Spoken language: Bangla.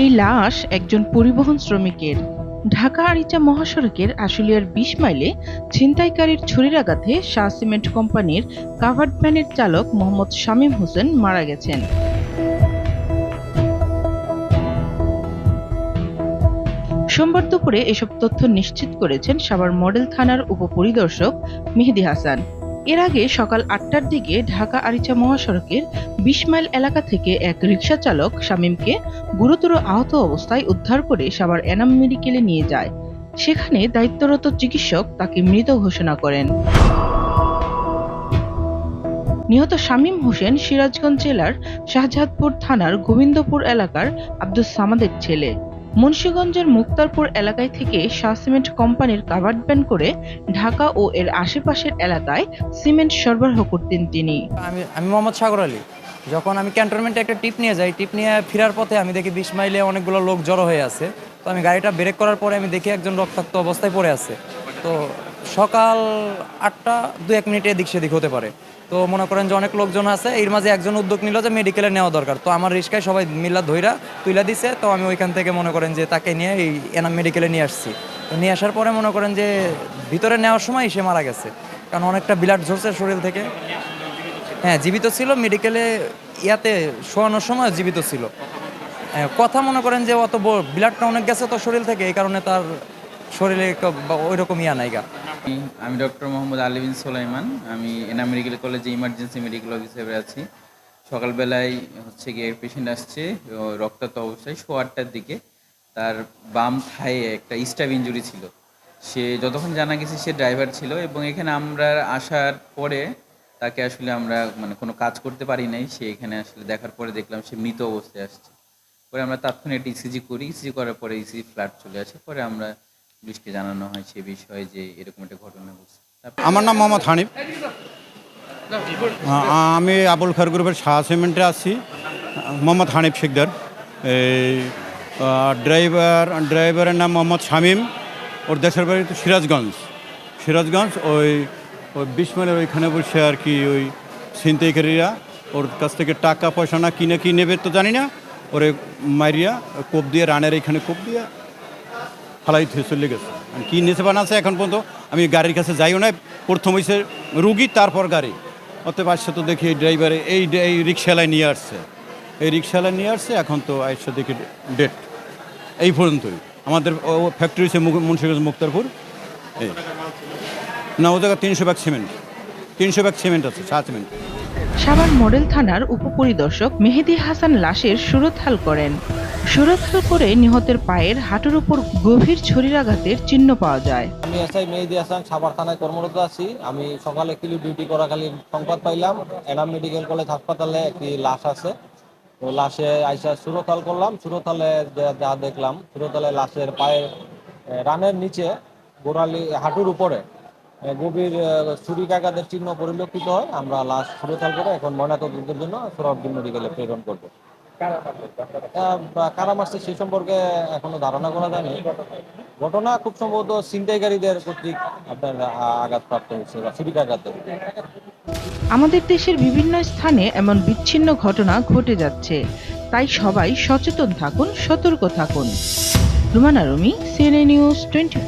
এই লাশ একজন পরিবহন শ্রমিকের। ঢাকা আরিচা মহাসড়কের আশুলিয়ার বিশ মাইলে ছিনতাইকারীর ছুরির আঘাতে শাহ সিমেন্ট কোম্পানির কাভার্ড ভ্যানের চালক মোহাম্মদ শামীম হোসেন মারা গেছেন। সোমবার দুপুরে এসব তথ্য নিশ্চিত করেছেন সাভার মডেল থানার উপপরিদর্শক মেহেদি হাসান। এর আগে সকাল আটটার দিকে ঢাকা আরিচা মহাসড়কের বিশ মাইল এলাকা থেকে এক রিকশা চালক শামীমকে গুরুতর আহত অবস্থায় উদ্ধার করে সাভার এনাম মেডিকেলে নিয়ে যায়। সেখানে দায়িত্বরত চিকিৎসক তাকে মৃত ঘোষণা করেন। নিহত শামীম হোসেন সিরাজগঞ্জ জেলার শাহজাদপুর থানার গোবিন্দপুর এলাকার আব্দুস সামাদের ছেলে। মুন্সিগঞ্জের মুক্তারপুর এলাকায় থেকে শাহ সিমেন্ট কোম্পানির কাভার্ড ভ্যান করে ঢাকা ও এর আশেপাশের এলাকায় সিমেন্ট সরবরাহ করতেন তিনি। আমি আমি মোহাম্মদ সাগর আলী। যখন আমি ক্যান্টনমেন্টে একটা টিপ নিয়ে যাই, টিপ নিয়ে ফেরার পথে আমি দেখি বিশ মাইলে অনেকগুলো লোক জড়ো হয়ে আছে। তো আমি গাড়িটা ব্রেক করার পরে আমি দেখি একজন রক্তাক্ত অবস্থায় পড়ে আছে। তো সকাল আটটা দু এক মিনিটে এদিক সেদিক হতে পারে। তো মনে করেন যে অনেক লোকজন আছে এর মাঝে একজন উদ্যোগ নিল যে মেডিকেলে নেওয়া দরকার। তো আমার রিস্কায় সবাই মিল্লা ধইরা তুইলা দিছে তো আমি ওইখান থেকে মনে করেন যে তাকে নিয়ে এই এনাম মেডিকেলে নিয়ে আসছি। তো নিয়ে আসার পরে মনে করেন যে ভিতরে নেওয়ার সময় সে মারা গেছে। কারণ অনেকটা ব্লাড ঝরছে শরীর থেকে। হ্যাঁ জীবিত ছিল মেডিকেলে ইয়াতে শোয়ানোর সময় জীবিত ছিল। হ্যাঁ, কথা মনে করেন যে অত ব্লাডটা অনেক গেছে তো শরীর থেকে এই কারণে তার শরীরে ওই রকম ইয়া নাইগা আমি- আমি ডক্টর মোহাম্মদ আলী বিন সোলাইমান। আমি এনা মেডিকেল কলেজে ইমার্জেন্সি মেডিকেল অফিসারে আছি। সকালবেলায় হচ্ছে গিয়ে পেশেন্ট আসছে রক্তাক্ত অবস্থায় শো আটটার দিকে। তার বাম থায়ে একটা স্টাফ ইঞ্জুরি ছিল। সে যতক্ষণ জানা গেছে সে ড্রাইভার ছিল এবং এখানে আমরা আসার পরে তাকে আসলে আমরা মানে কোনো কাজ করতে পারি নাই। সে এখানে আসলে দেখার পরে দেখলাম সে মৃত অবস্থায় আসছে। পরে আমরা তাৎক্ষণিক একটা ইসিজি করি। ইসিজি করার পরে ইসিজি ফ্ল্যাট চলে আসে। পরে আমরা পুলিশকে জানানো হয় সে বিষয়ে যে এরকম একটা ঘটনা ঘটছে। আমার নাম মোহাম্মদ হানিফ। আমি আবুল খার গ্রুপের শাহ সিমেন্টে আছি। মোহাম্মদ হানিফ শিকদার। এই ড্রাইভার, ড্রাইভারের নাম মোহাম্মদ শামীম। ওর দেশের বাড়ি তো সিরাজগঞ্জ। সিরাজগঞ্জ ওই ওই বিশ মাইলের ওইখানে বসে আর কি ওই ছিনতাইকারীরা ওর কাছ থেকে টাকা পয়সা না কিনে কি নেবে তো জানি না। ওরে মারিয়া কোপ দিয়ে রানের এখানে কোপ দিয়ে ফালাই থুয়ে চলে গেছে। কি নিচে বানাচ্ছে এখন পর্যন্ত? আমি গাড়ির কাছে যাইও না প্রথম হয়েছে রুগী, তারপর গাড়ি। অতএব আসছে তো দেখি ড্রাইভারে, এই এই রিক্সালায় নিয়ে আসছে। এই রিক্সালায় নিয়ে আসছে, এখন তো আসছে দেখি ডেট। এই পর্যন্তই। আমাদের ফ্যাক্টরি হচ্ছে মুন্সিগঞ্জ, মুক্তারপুর। এই। না, ও জায়গায় তিনশো ব্যাগ সিমেন্ট। তিনশো ব্যাগ সিমেন্ট আছে চা সিমেন্ট। সাভার মডেল থানার উপপরিদর্শক মেহেদি হাসান লাশের সুরতহাল করেন। সুরতহাল করে নিহতের পায়ের হাঁটুর উপর গভীর ছুরিরাঘাতের চিহ্ন পাওয়া যায়। আমি এসআই মেহেদি হাসান, সাভার থানায় কর্মরত আছি। আমি সকালে কিলো ডিউটি করাকালীন সংবাদ পাইলাম। এনাম মেডিকেল কলেজ হাসপাতালে একটি লাশ আছে। লাশে আইসা সুরতাল করলাম। সুরতালে যা- দেখলাম সুরতালে লাশের পায়ের রানের নিচে গোড়ালি, হাঁটুর উপরে গভীর ছুরিকাঘাতের চিহ্ন পরিলক্ষিত হয়। আমরা লাশ সুরতাল করে এখন ময়নাতদন্তের জন্য সোরাবদ্দিন মেডিকেলে প্রেরণ করব। কারা মারছে সেই সম্পর্কে এখনও ধারণা করা যায়নি। ঘটনা খুব সম্ভবত ছিনতাইকারীদের কর্তৃক আপনার আঘাতপ্রাপ্ত হয়েছে বা ছুরিকাঘাত আমাদের দেশের বিভিন্ন স্থানে এমন বিচ্ছিন্ন ঘটনা ঘটে যাচ্ছে। তাই সবাই সচেতন থাকুন, সতর্ক থাকুন। Rumana Rumi CNA news twenty